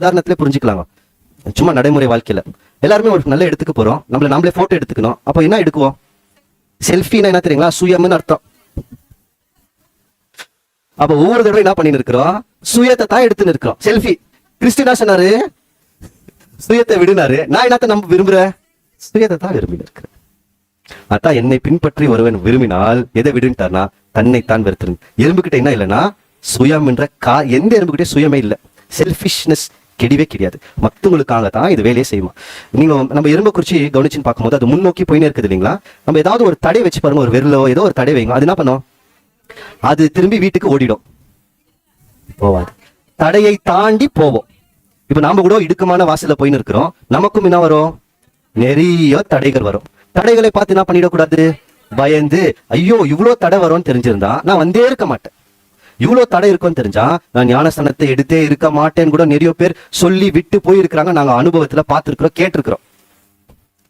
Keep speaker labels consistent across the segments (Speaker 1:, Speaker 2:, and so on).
Speaker 1: உதாரணத்திலே புரிஞ்சுக்கலாங்க. சும்மா நடைமுறை வாழ்க்கையில. எல்லாருமே ஒரு நல்ல இடத்துக்கு போறோம். நம்மள நம்மளே போட்டோ எடுத்துக்கணும். அப்போ என்ன எடுக்குவோம்? செல்ஃபின்னா என்ன தெரியுங்களா? சுயம்னு அர்த்தம். அப்ப ஒவ்வொரு தடவை என்ன பண்ணிட்டு இருக்கிறோம்? சுயத்தை தான் எடுத்துன்னு இருக்கிறோம். செல்ஃபி கிறிஸ்டினா சொன்னாரு சுயத்தை விடுனாரு. நான் என்னத்த நம்ம விரும்புறேன் சுயத்தை தான் விரும்பி இருக்கிறேன். அதான் என்னை பின்பற்றி ஒருவன் விரும்பினால் எதை விடுன்ட்டார்னா தன்னைத்தான் வெறுத்திருங்க. எறும்புகிட்ட என்ன இல்லைன்னா சுயம் என்ற கா எந்த எறும்புகிட்டே சுயமே இல்லை. செல்ஃபிஷ்னஸ் கிடையவே கிடையாது. மத்தவங்களுக்காக தான் இது வேலையை செய்யுமா? நீங்க நம்ம எறும்பை குறிச்சி கவனிச்சுன்னு பார்க்கும்போது அது முன்னோக்கி போயினே இருக்குது இல்லைங்களா? நம்ம ஏதாவது ஒரு தடை வச்சு பாருங்க ஒரு வெள்ளோ ஏதோ ஒரு தடை வைங்க அது என்ன பண்ணும்? அது திரும்பி வீட்டுக்கு ஓடிடும். போவாது. தடையை தாண்டி போவோம். இப்ப நாம கூட இடுக்கமான வாசல்ல போயின்னு இருக்கிறோம். நமக்கும் என்ன வரும்? நிறைய தடைகள் வரும். தடைகளை பார்த்து என்ன பண்ணிடக்கூடாது? பயந்து ஐயோ இவ்ளோ தடை வரும்னு தெரிஞ்சிருந்தா நான் வந்தே இருக்க மாட்டேன். இவ்வளவு தடை இருக்கும்னு தெரிஞ்சா நான் ஞானஸ்தானத்தை எடுத்தே இருக்க மாட்டேன்னு கூட நிறைய பேர் சொல்லி விட்டு போயிருக்கிறாங்க. நாங்க அனுபவத்துல பார்த்திருக்கிறோம் கேட்டிருக்கிறோம்.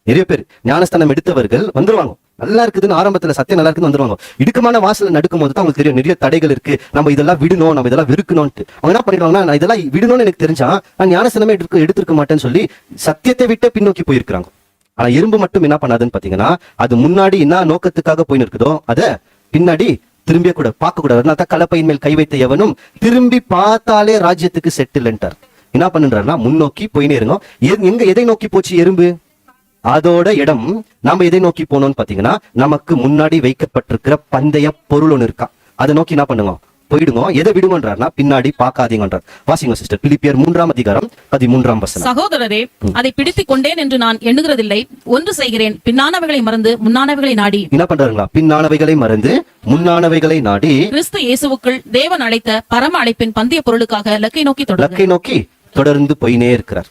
Speaker 1: நிறைய பேர் ஞானஸ்தானம் எடுத்தவர்கள் வந்துருவாங்க. நல்லா இருக்குதுன்னு ஆரம்பத்துல சத்தியம் நல்லா இருக்குன்னு வந்துருவாங்க. இடுக்கமான வாசல் நடக்கும் போது தான் அவங்களுக்கு தெரியும் நிறைய தடைகள் இருக்கு. நம்ம இதெல்லாம் விடணும் நம்ம இதெல்லாம் வெறுக்கணும்ட்டு அவங்க என்ன பண்ணிடுவாங்கன்னா நான் இதெல்லாம் விடணும்னு எனக்கு தெரிஞ்சா நான் ஞானஸ்தானமே எடுக்க எடுத்திருக்க மாட்டேன்னு சொல்லி சத்தியத்தை விட்டு பின்னோக்கி போயிருக்கிறாங்க. ஆனா எறும்பு மட்டும் என்ன பண்ணாதுன்னு பாத்தீங்கன்னா அது முன்னாடி என்ன நோக்கத்துக்காக போயின்னு இருக்குதோ அதை பின்னாடி திரும்பிய கூட பார்க்க கூடாது அதனால தான் கலப்பையின் மேல் கை வைத்த எவனும் திரும்பி பார்த்தாலே ராஜ்யத்துக்கு செட்டில்ன்ட்டார் என்ன பண்ணுன்றாருன்னா முன்னோக்கி போயினே இருங்க எங்க எதை நோக்கி போச்சு எறும்பு? அதோட இடம் நாம எதை நோக்கி போனோம்னு பாத்தீங்கன்னா நமக்கு முன்னாடி வைக்கப்பட்டிருக்கிற பந்தய பொருள் ஒன்று இருக்கா. அதை நோக்கி என்ன பண்ணுங்க போயிடுங்க. எதை விடுங்கன்றார்னா பின்னாடி பார்க்காதீங்கன்றார். வாசிங்க சிஸ்டர். பிலிப்பியர் மூன்றாம் அதிகாரம் பதிமூன்றாம் வசனம்.
Speaker 2: சகோதரரே அதை பிடித்துக் கொண்டேன் என்று நான் எண்ணுகிறதில்லை. ஒன்று செய்கிறேன் பின்னானவைகளை மறந்து முன்னானவைகளை நாடி.
Speaker 1: என்ன பண்றாங்களா பின்னானவைகளை மறந்து முன்னானவைகளை நாடி.
Speaker 2: கிறிஸ்து இயேசுவுக்குள் தேவன் அழைத்த பரம அழைப்பின் பந்தய பொருளுக்காக லக்கை நோக்கி
Speaker 1: லக்கை நோக்கி தொடர்ந்து போயினே இருக்கிறார்.